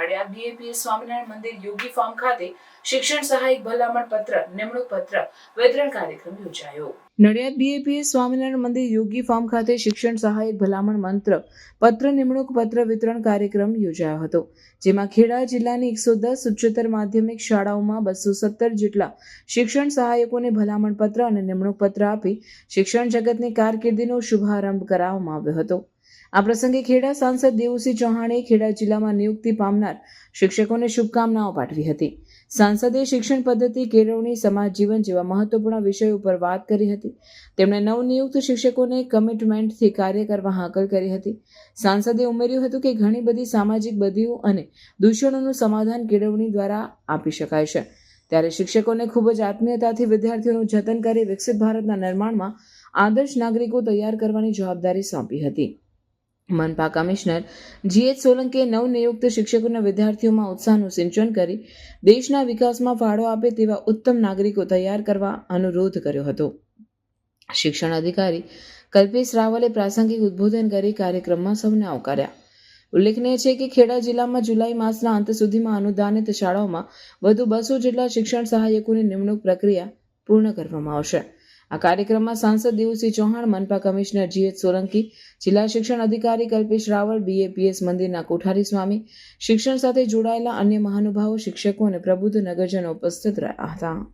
Nadiad BAPS Swaminarayan મંદિર યોગી farm ખાતે શિક્ષણ સહાયક ભલામણ પત્ર, નિમણૂક પત્ર, વિતરણ કાર્યક્રમ યોજાયો. નડિયાદ બીએપીએસ સ્વામિનારાયણ મંદિર યોગી ફાર્મ ખાતે શિક્ષણ સહાયક ભલામણ મંત્ર, પત્ર, નિમણૂક પત્ર, વિતરણ કાર્યક્રમ યોજાયો હતો, જેમાં ખેડા જિલ્લાની એકસો દસ ઉચ્ચતર માધ્યમિક શાળાઓમાં બસો સત્તર જેટલા શિક્ષણ સહાયકોને ભલામણ પત્ર અને નિમણૂક પત્ર આપી શિક્ષણ જગતની કારકિર્દીનો શુભારંભ કરાવવામાં આવ્યો હતો. આ પ્રસંગે ખેડા સાંસદ દેવુસિંહ ચૌહાણે ખેડા જિલ્લામાં નિયુક્તિ પામનાર શિક્ષકોને શુભકામનાઓ પાઠવી હતી. સાંસદે શિક્ષણ પદ્ધતિ, કેળવણી સમાજ જીવન જેવા મહત્વપૂર્ણ વિષયો ઉપર વાત કરી હતી. તેમણે નવનિયુક્ત શિક્ષકોને કમિટમેન્ટથી કાર્ય કરવા હાકલ કરી હતી. સાંસદે ઉમેર્યું હતું કે ઘણી બધી સામાજિક બદીઓ અને દૂષણોનું સમાધાન કેળવણી દ્વારા આપી શકાય છે. ત્યારે શિક્ષકોને ખૂબ જ આત્મીયતાથી વિદ્યાર્થીઓનું જતન કરી વિકસિત ભારતના નિર્માણમાં આદર્શ નાગરિકો તૈયાર કરવાની જવાબદારી સોંપી હતી. મનપા કમિશનર જીએચ સોલંકીએ નવનિયુક્ત શિક્ષકોના વિદ્યાર્થીઓમાં ઉત્સાહનું સિંચન કરી દેશના વિકાસમાં ફાળો આપે તેવા ઉત્તમ નાગરિકો તૈયાર કરવા અનુરોધ કર્યો હતો. શિક્ષણ અધિકારી કલ્પેશ રાવલે પ્રાસંગિક ઉદ્બોધન કરી કાર્યક્રમમાં સૌને આવકાર્યા. ઉલ્લેખનીય છે કે ખેડા જિલ્લામાં જુલાઈ માસના અંત સુધીમાં અનુદાનિત શાળાઓમાં વધુ બસો જેટલા શિક્ષણ સહાયકોની નિમણૂક પ્રક્રિયા પૂર્ણ કરવામાં આવશે. આ કાર્યક્રમમાં સાંસદ દેવુસિંહ ચૌહાણ, મનપા કમિશનર જીએચ સોલંકી, જિલ્લા શિક્ષણ અધિકારી કલ્પેશ રાવલ, બીએપીએસ મંદિરના કોઠારી સ્વામી, શિક્ષણ સાથે જોડાયેલા અન્ય મહાનુભાવો, શિક્ષકો અને પ્રબુદ્ધ નગરજનો ઉપસ્થિત રહ્યા હતા.